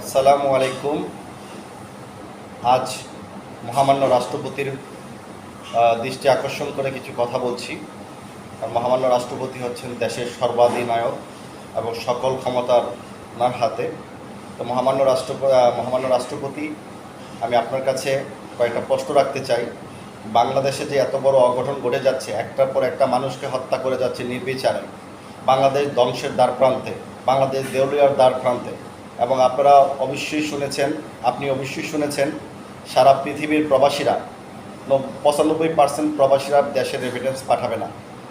আসসালামু আলাইকুম। আজ মহামান্য রাষ্ট্রপতির দৃষ্টি আকর্ষণ করে কিছু কথা বলছি। আর মহামান্য রাষ্ট্রপতি হচ্ছেন দেশের সর্বাধিনায়ক এবং সকল ক্ষমতার ওনার হাতে। তো মহামান্য রাষ্ট্র মহামান্য রাষ্ট্রপতি, আমি আপনার কাছে কয়েকটা প্রশ্ন রাখতে চাই। বাংলাদেশে যে এত বড় অঘটন ঘটে যাচ্ছে, একটার পর একটা মানুষকে হত্যা করে যাচ্ছে নির্বিচারে। বাংলাদেশ ধ্বংসের দ্বার প্রান্তে, বাংলাদেশ দেউলিয়ার দ্বার প্রান্তে। এবং আপনারা অবশ্যই শুনেছেন, আপনি অবশ্যই শুনেছেন, সারা পৃথিবীর প্রবাসীরা নব- পঁচানব্বই পার্সেন্ট প্রবাসীরা দেশে রেমিটেন্স পাঠাবে না।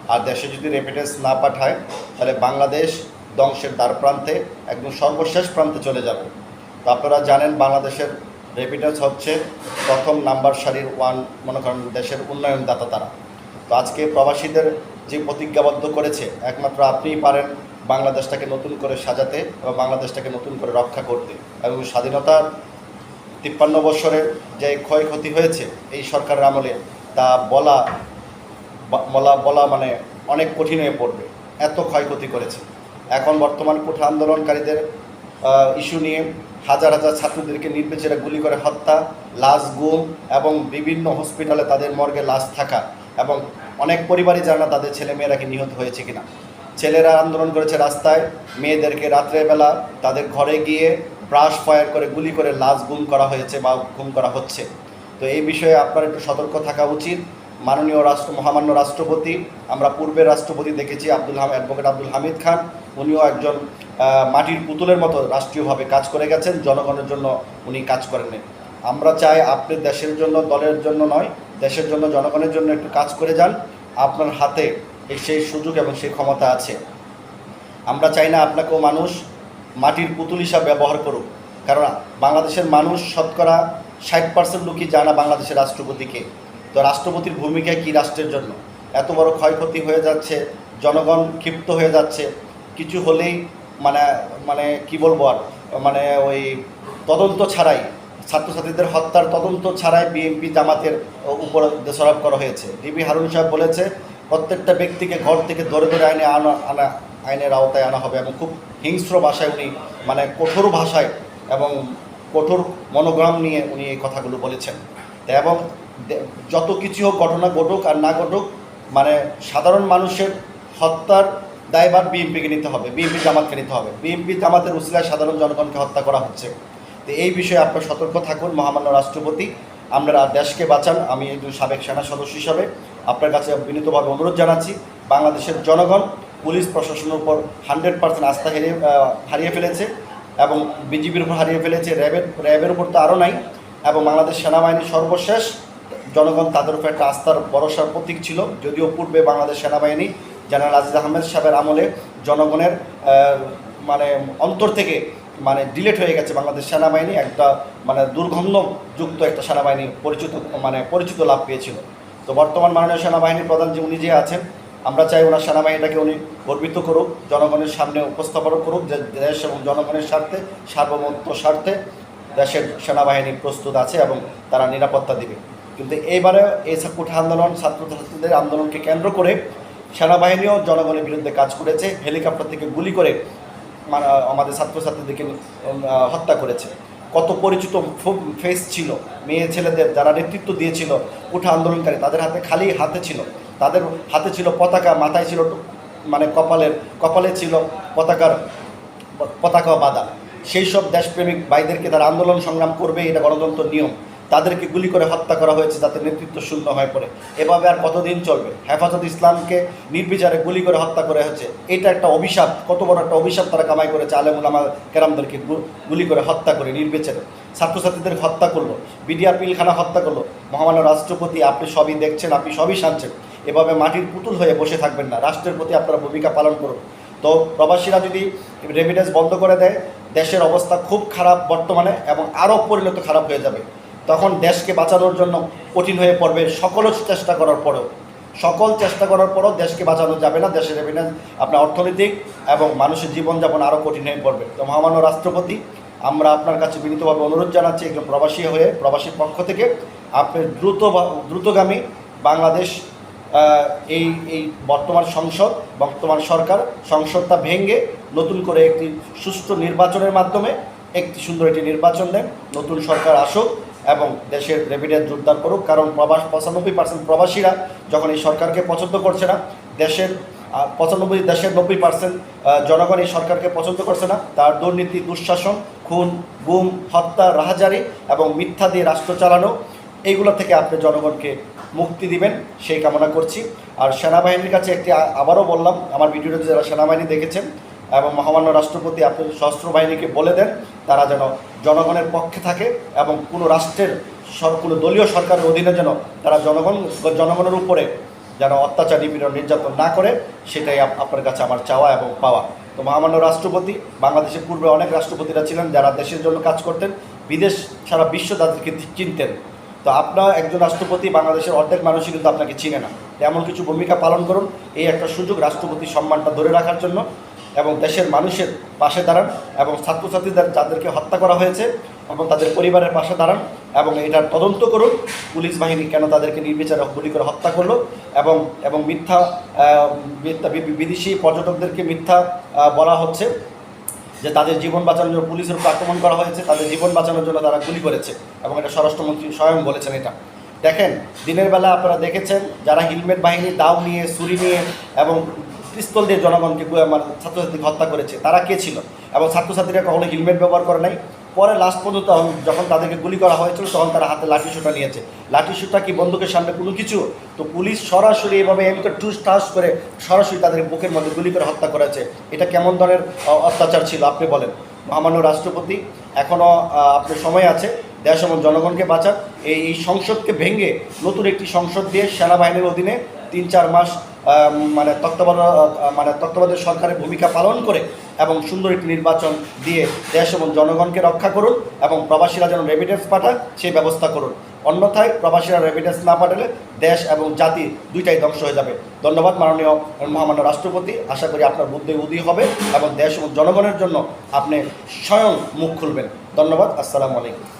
আর দেশে যদি রেমিটেন্স না পাঠায়, তাহলে বাংলাদেশ ধ্বংসের দ্বার প্রান্তে, একদম সর্বশেষ প্রান্তে চলে যাবে। তো আপনারা জানেন বাংলাদেশের রেমিটেন্স হচ্ছে প্রথম নাম্বার সারির ওয়ান মনে করেন দেশের উন্নয়নদাতা তারা। তো আজকে প্রবাসীদের যে প্রতিজ্ঞাবদ্ধ করেছে, একমাত্র আপনিই পারেন বাংলাদেশটাকে নতুন করে সাজাতে এবং বাংলাদেশটাকে নতুন করে রক্ষা করতে। এবং স্বাধীনতার তিপ্পান্ন বছরের যে ক্ষয়ক্ষতি হয়েছে, এই সরকারের আমলে তা বলা বলা বলা মানে অনেক কঠিন হয়ে পড়বে। এত ক্ষয়ক্ষতি করেছে। এখন বর্তমান কোঠা আন্দোলনকারীদের ইস্যু নিয়ে হাজার হাজার ছাত্রদেরকে নির্বিচারে গুলি করে হত্যা, লাশ, গুম এবং বিভিন্ন হসপিটালে তাদের মর্গে লাশ থাকা এবং অনেক পরিবারই জানে না তাদের ছেলে মেয়েরা কি নিহত হয়েছে কিনা। ছেলেরা আন্দোলন করেছে রাস্তায়, মেয়েদেরকে রাত্রেবেলা তাদের ঘরে গিয়ে ব্রাশ ফায়ার করে গুলি করে লাশ গুম করা হয়েছে বা গুম করা হচ্ছে। তো এই বিষয়ে আপনার একটু সতর্ক থাকা উচিত। মাননীয় রাষ্ট্র, মহামান্য রাষ্ট্রপতি, আমরা পূর্বের রাষ্ট্রপতি দেখেছি আব্দুল হাম, অ্যাডভোকেট আব্দুল হামিদ খান। উনিও একজন মাটির পুতুলের মতো রাষ্ট্রীয়ভাবে কাজ করে গেছেন, জনগণের জন্য উনি কাজ করেননি। আমরা চাই আপনি দেশের জন্য, দলের জন্য নয়, দেশের জন্য, জনগণের জন্য একটু কাজ করে যান। আপনার হাতে সেই সুযোগ এবং সেই ক্ষমতা আছে। আমরা চাই না আপনাকেও মানুষ মাটির পুতুল হিসাবে ব্যবহার করুক। কারণ বাংলাদেশের মানুষ শতকরা ষাট পার্সেন্ট লোকই জানা বাংলাদেশের রাষ্ট্রপতিকে। তো রাষ্ট্রপতির ভূমিকা কি রাষ্ট্রের জন্য? এত বড় ক্ষয়ক্ষতি হয়ে যাচ্ছে, জনগণ ক্ষিপ্ত হয়ে যাচ্ছে। কিছু হলেই মানে মানে কি বলব আর? মানে ওই তদন্ত ছাড়াই ছাত্রছাত্রীদের হত্যার তদন্ত ছাড়াই বিএনপি জামাতের উপর দোষারোপ করা হয়েছে। ডিবি হারুন সাহেব বলেছে, প্রত্যেকটা ব্যক্তিকে ঘর থেকে ধরে ধরে আইনে আনা আনা, আইনের আওতায় আনা হবে এবং খুব হিংস্র ভাষায় উনি মানে কঠোর ভাষায় এবং কঠোর মনোগ্রাম নিয়ে উনি এই কথাগুলো বলেছেন। এবং যত কিছু হোক ঘটনা ঘটুক আর না ঘটুক মানে সাধারণ মানুষের হত্যার দায়ভার বিএনপিকে নিতে হবে, বিএনপি জামাতকে নিতে হবে। বিএনপি জামাতের উসিলায় সাধারণ জনগণকে হত্যা করা হচ্ছে। তো এই বিষয়ে আপনার সতর্ক থাকুন, মহামান্য রাষ্ট্রপতি। আমরা দেশকে বাঁচান, আমি একজন সাবেক সেনা সদস্য হিসাবে আপনার কাছে বিনীতভাবে অনুরোধ জানাচ্ছি। বাংলাদেশের জনগণ, পুলিশ প্রশাসনের উপর হান্ড্রেড পার্সেন্ট আস্থা হারিয়ে হারিয়ে ফেলেছে এবং বিজিবির উপর হারিয়ে ফেলেছে, র্যাবের র্যাবের উপর তো আরও নাই এবং বাংলাদেশ সেনাবাহিনীর সর্বশেষ জনগণ তাদের উপর একটা আস্থার ভরসার প্রতীক ছিল। যদিও পূর্বে বাংলাদেশ সেনাবাহিনী জেনারেল আজিজ আহমেদ সাহেবের আমলে জনগণের মানে অন্তর থেকে মানে ডিলেট হয়ে গেছে বাংলাদেশ সেনাবাহিনী, একটা মানে দুর্গন্ধযুক্ত একটা সেনাবাহিনী পরিচিত মানে পরিচিত লাভ পেয়েছিল। তো বর্তমান মাননীয় সেনাবাহিনীর প্রধান যে উনি যে আছেন, আমরা চাই ওনার সেনাবাহিনীটাকে উনি গর্বিত করুক, জনগণের সামনে উপস্থাপন করুক যে দেশ এবং জনগণের স্বার্থে, সার্বভৌমত্ব স্বার্থে দেশের সেনাবাহিনী প্রস্তুত আছে এবং তারা নিরাপত্তা দিবে। কিন্তু এইবারে এই কোঠা আন্দোলন, ছাত্রছাত্রীদের আন্দোলনকে কেন্দ্র করে সেনাবাহিনীও জনগণের বিরুদ্ধে কাজ করেছে, হেলিকপ্টার থেকে গুলি করে আমাদের ছাত্রছাত্রীদেরকে হত্যা করেছে। কত পরিচিত ফেস ছিল। মেয়ে, ছেলেদের যারা নেতৃত্ব দিয়েছিল উঠা আন্দোলনকারী, তাদের হাতে খালি হাতে ছিল। তাদের হাতে ছিল পতাকা, মাথায় ছিল মানে কপালের, কপালে ছিল পতাকার, পতাকা বাঁধা। সেই সব দেশপ্রেমিক ভাইদেরকে তারা আন্দোলন সংগ্রাম করবে, এটা গণতন্ত্র নিয়ম। তাদেরকে গুলি করে হত্যা করা হয়েছে যাতে নেতৃত্ব শূন্য হয়ে পড়ে। এভাবে আর কতদিন চলবে? হেফাজত ইসলামকে নির্বিচারে গুলি করে হত্যা করা হয়েছে এটা একটা অভিশাপ, কত বড় একটা অভিশাপ তারা কামাই করেছে। আলেমুল আমার কেরামদেরকে গুলি করে হত্যা করে নির্বিচারে। ছাত্রছাত্রীদের হত্যা করল, বিডিআর পিলখানা হত্যা করল। মহামান্য রাষ্ট্রপতি, আপনি সবই দেখছেন, আপনি সবই শানছেন। এভাবে মাটির পুতুল হয়ে বসে থাকবেন না। রাষ্ট্রের প্রতি আপনারা ভূমিকা পালন করুন। তো প্রবাসীরা যদি রেমিটেন্স বন্ধ করে দেয়, দেশের অবস্থা খুব খারাপ বর্তমানে এবং আরও পরিণত খারাপ হয়ে যাবে। তখন দেশকে বাঁচানোর জন্য কঠিন হয়ে পড়বে সকল চেষ্টা করার পরেও। সকল চেষ্টা করার পরও দেশকে বাঁচানো যাবে না, দেশের রেমিটেন্স আপনার অর্থনৈতিক এবং মানুষের জীবনযাপন আরও কঠিন হয়ে পড়বে। তো মহামান্য রাষ্ট্রপতি, আমরা আপনার কাছে বিনীতভাবে অনুরোধ জানাচ্ছি একজন প্রবাসী হয়ে, প্রবাসীর পক্ষ থেকে আপনি দ্রুত দ্রুতগামী বাংলাদেশ এই এই বর্তমান সংসদ, বর্তমান সরকার সংসদটা ভেঙে নতুন করে একটি সুষ্ঠু নির্বাচনের মাধ্যমে একটি সুন্দর একটি নির্বাচন দেন। নতুন সরকার আসুক এবং দেশের রেভিডেন্স জোরদার করুক, কারণ প্রবাস পঁচানব্বই পার্সেন্ট প্রবাসীরা যখন এই সরকারকে পছন্দ করছে না, দেশের পঁচানব্বই, দেশের নব্বই পার্সেন্ট জনগণ এই সরকারকে পছন্দ করছে না, তার দুর্নীতি, দুঃশাসন, খুন, গুম, হত্যা, রাহাজারি এবং মিথ্যা দিয়ে রাষ্ট্র চালানো, এইগুলো থেকে আপনি জনগণকে মুক্তি দিবেন, সেই কামনা করছি। আর সেনাবাহিনীর কাছে একটি আবারও বললাম, আমার ভিডিওতে যারা সেনাবাহিনী দেখেছেন এবং মহামান্য রাষ্ট্রপতি আপনি সশস্ত্র বাহিনীকে বলে দেন, তারা যেন জনগণের পক্ষে থাকে এবং কোনো রাষ্ট্রের কোনো দলীয় সরকারের অধীনে যেন তারা জনগণ, জনগণের উপরে যেন অত্যাচার, নিপীড়ন, নির্যাতন না করে, সেটাই আপনার কাছে আমার চাওয়া এবং পাওয়া। তো মহামান্য রাষ্ট্রপতি, বাংলাদেশের পূর্বে অনেক রাষ্ট্রপতিরা ছিলেন যারা দেশের জন্য কাজ করতেন, বিদেশ সারা বিশ্ব তাদেরকে চিনতেন। তো আপনার একজন রাষ্ট্রপতি বাংলাদেশের অর্ধেক মানুষই কিন্তু আপনাকে চিনে না। এমন কিছু ভূমিকা পালন করুন, এই একটা সুযোগ রাষ্ট্রপতির সম্মানটা ধরে রাখার জন্য। এবং দেশের মানুষের পাশে দাঁড়ান এবং ছাত্রছাত্রীদের যাদেরকে হত্যা করা হয়েছে এবং তাদের পরিবারের পাশে দাঁড়ান এবং এটার তদন্ত করুন। পুলিশ বাহিনী কেন তাদেরকে নির্বিচারে গুলি করে হত্যা করল এবং এবং মিথ্যা বিদেশি পর্যটকদেরকে মিথ্যা বলা হচ্ছে যে তাদের জীবন বাঁচানোর জন্য পুলিশের উপর আক্রমণ করা হয়েছে, তাদের জীবন বাঁচানোর জন্য তারা গুলি করেছে এবং এটা স্বরাষ্ট্রমন্ত্রী স্বয়ং বলেছেন এটা। দেখেন, দিনের বেলা আপনারা দেখেছেন যারা হেলমেট বাহিনী দাও নিয়ে, ছুরি নিয়ে এবং পিস্তল দিয়ে জনগণকে মানে ছাত্রছাত্রীকে হত্যা করেছে। তারা কে ছিল? এবং ছাত্রছাত্রীরা কখনো হেলমেট ব্যবহার করে নাই? পরে লাস্ট পর্যন্ত যখন তাদেরকে গুলি করা হয়েছিল, তখন তারা হাতে লাঠি সুটা নিয়েছে। লাঠি সুটা কি বন্দুকের সামনে কোনো কিছু? তো পুলিশ সরাসরি এভাবে এমকে টুস টাস করে সরাসরি তাদের বুকের মধ্যে গুলি করে হত্যা করেছে। এটা কেমন ধরনের অত্যাচার ছিল? আপনি বলেন। মহামান্য রাষ্ট্রপতি এখনও আপনি সময় আছে। দেশ এবং জনগণকে বাঁচান। এই সংসদকে ভেঙে নতুন একটি সংসদ দিয়ে সেনাবাহিনীর অধীনে তিন চার মাস মানে তত্ত্বাবধান মানে তত্ত্বাবধায়ক সরকারের ভূমিকা পালন করে এবং সুন্দর একটি নির্বাচন দিয়ে দেশ এবং জনগণকে রক্ষা করুন এবং প্রবাসীরা যেন রেমিডেন্স পাঠায় সেই ব্যবস্থা করুন। অন্যথায় প্রবাসীরা রেমিডেন্স না পাঠালে দেশ এবং জাতি দুইটাই ধ্বংস হয়ে যাবে। ধন্যবাদ মাননীয় মহামান্য রাষ্ট্রপতি। আশা করি আপনার বুদ্ধি উদয় হবে এবং দেশ এবং জনগণের জন্য আপনি স্বয়ং মুখ খুলবেন। ধন্যবাদ। আসসালামু আলাইকুম।